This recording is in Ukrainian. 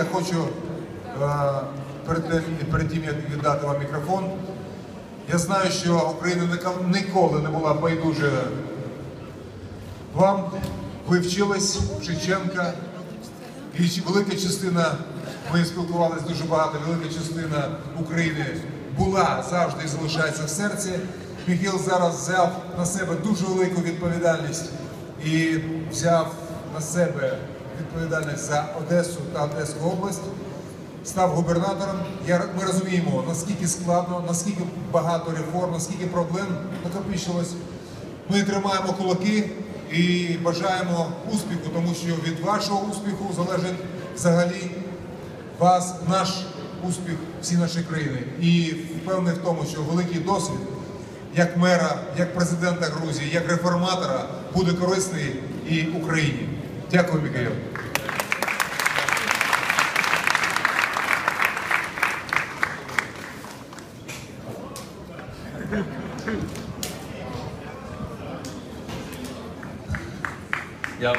я хочу е, перед, тим, як віддати вам мікрофон. Я знаю, що Україна ніколи не була байдуже вам. Ви вчились в Шевченка, і велика частина, ми спілкувалися дуже багато, велика частина України була завжди і залишається в серці. Міхіл зараз взяв на себе дуже велику відповідальність і взяв на себе відповідальність за Одесу та Одеську область. Став губернатором. Ми розуміємо, наскільки складно, наскільки багато реформ, наскільки проблем накопичилось. Ми тримаємо кулаки і бажаємо успіху, тому що від вашого успіху залежить взагалі вас, наш успіх всі нашої країни. І впевнений в тому, що великий досвід як мера, як президента Грузії, як реформатора буде корисний і Україні. Дякую, Михайло. Я